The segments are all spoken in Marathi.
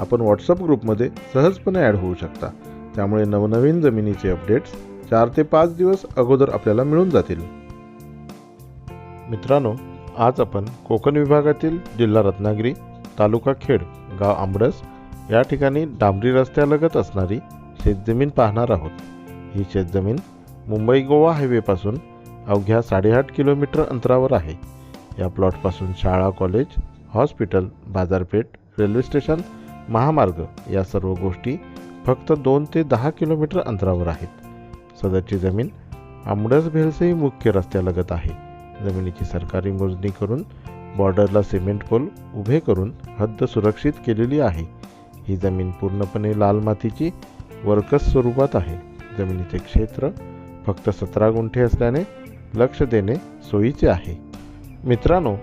आपण व्हॉट्सअप ग्रुपमध्ये सहजपणे ॲड होऊ शकता. त्यामुळे नवनवीन जमिनीचे अपडेट्स चार ते पाच दिवस अगोदर आपल्याला मिळून जातील. मित्रांनो आज आपण कोकण विभागातील जिल्हा रत्नागिरी तालुका खेड गाव आंबडस या ठिकाणी डांबरी रस्त्यालगत असणारी शेतजमीन पाहणार आहोत. ही शेतजमीन मुंबई गोवा हायवेपासून अवघ्या साडेआठ किलोमीटर अंतरावर आहे. या प्लॉटपासून शाळा कॉलेज हॉस्पिटल बाजारपेठ रेल्वे स्टेशन महामार्ग या सर्व गोष्टी फक्त दोन ते दहा किलोमीटर अंतरावर आहेत. सदरची जमीन आंबडस भेलसई मुख्य रस्त्यालगत आहे. जमिनीची सरकारी मोजणी करून बॉर्डरला सिमेंट पोल उभे करून हद्द सुरक्षित केलेली आहे. ही जमीन पूर्णपणे लाल मातीची वर्कस स्वरूपात आहे. जमिनीचे क्षेत्र फक्त सतरा गुंठे असल्याने लक्ष देणे सोयीचे आहे. मित्रांनो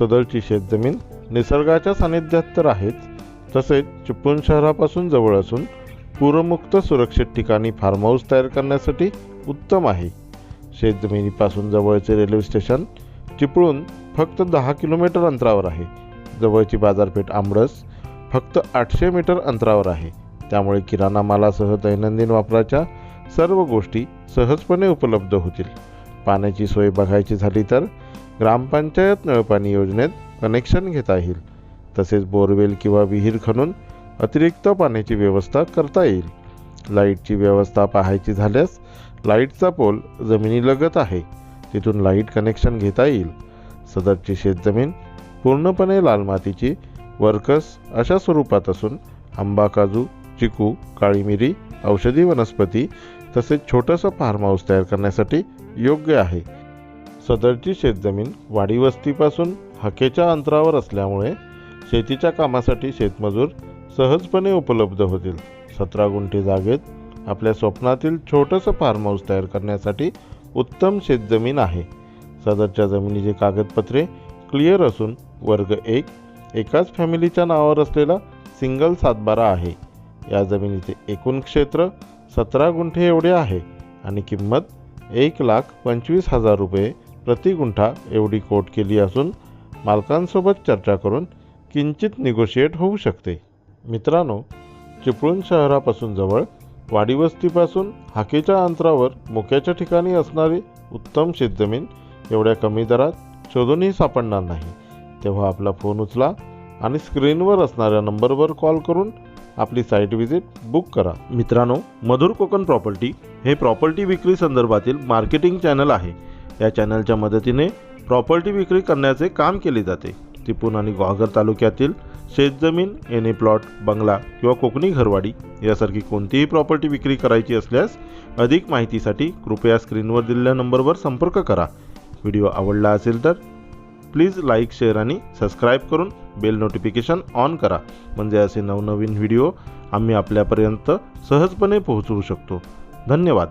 सदरची शेतजमीन निसर्गाच्या सानिध्यात तर आहेच तसेच चिपळूण शहरापासून जवळ असून पूरमुक्त सुरक्षित ठिकाणी फार्म हाऊस तयार करण्यासाठी उत्तम आहे. शेतजमिनीपासून जवळचे रेल्वे स्टेशन चिपळूण फक्त दहा किलोमीटर अंतरावर आहे. जवळची बाजारपेठ आंबडस फक्त आठशे मीटर अंतरावर आहे. त्यामुळे किराणा मालासह दैनंदिन वापराच्या सर्व गोष्टी सहजपणे उपलब्ध होतील. पाण्याची सोय बघायची झाली तर ग्रामपंचायत नळपाणी योजनेत कनेक्शन घेता येईल. तसेच बोरवेल किंवा विहीर खणून अतिरिक्त पाण्याची व्यवस्था करता येईल. लाईटची व्यवस्था पाहायची झाल्यास लाईटचा पोल जमिनीलगत आहे. तिथून लाइट कनेक्शन घेता येईल. सदरची शेतजमीन पूर्णपणे लाल मातीची वर्कस अशा स्वरूपात असून आंबा काजू चिकू काळी मिरी औषधी वनस्पती तसेच छोटंसं फार्म हाऊस तयार करण्यासाठी योग्य आहे. सदरची शेतजमीन वाडी वस्तीपासून अंतरावर असल्यामुळे शेतीच्या कामासाठी शेतमजूर सहजपणे उपलब्ध होतील. सतरा गुंठे जागेत आपल्या स्वप्नातील छोटंसं फार्म हाऊस तयार करण्यासाठी उत्तम शेतजमीन आहे. सदरच्या जमिनीची कागदपत्रे क्लिअर असून वर्ग एक एकाच फॅमिलीच्या नावावर असलेला सिंगल सातबारा आहे. या जमिनीचे एकूण क्षेत्र सतरा गुंठे एवढे आहे आणि किंमत एक लाख पंचवीस हजार रुपये प्रति गुंठा एवढी कोट केली असून मालकांसोबत चर्चा करून किंचित निगोशिएट होऊ शकते. मित्रांनो चिपळूण शहरापासून जवळ वाडीवस्तीपासून हाकेच्या अंतरावर मोक्याच्या ठिकाणी असणारी उत्तम शेतजमीन एवढ्या कमी दरात शोधूनही सापडणार नाही. तेव्हा आपला फोन उचला आणि स्क्रीनवर असणाऱ्या नंबरवर कॉल करून आपली साईट व्हिजिट बुक करा. मित्रांनो मधुर कोकण प्रॉपर्टी हे प्रॉपर्टी विक्री संदर्भातील मार्केटिंग चॅनल आहे. या चॅनलच्या मदतीने प्रॉपर्टी विक्री करण्याचे काम केले जाते. चिपळूण आणि ग्वाघर तालुक्यातील शेतजमीन एने प्लॉट बंगला किंवा कोकणी घरवाडी यासारखी कोणतीही प्रॉपर्टी विक्री करायची असल्यास अधिक माहितीसाठी कृपया स्क्रीनवर दिलेल्या नंबरवर संपर्क करा. व्हिडिओ आवडला असेल तर प्लीज लाईक शेअर आणि सबस्क्राईब करून बेल नोटिफिकेशन ऑन करा. म्हणजे असे नवनवीन व्हिडिओ आम्ही आपल्यापर्यंत सहजपणे पोहोचवू शकतो. धन्यवाद.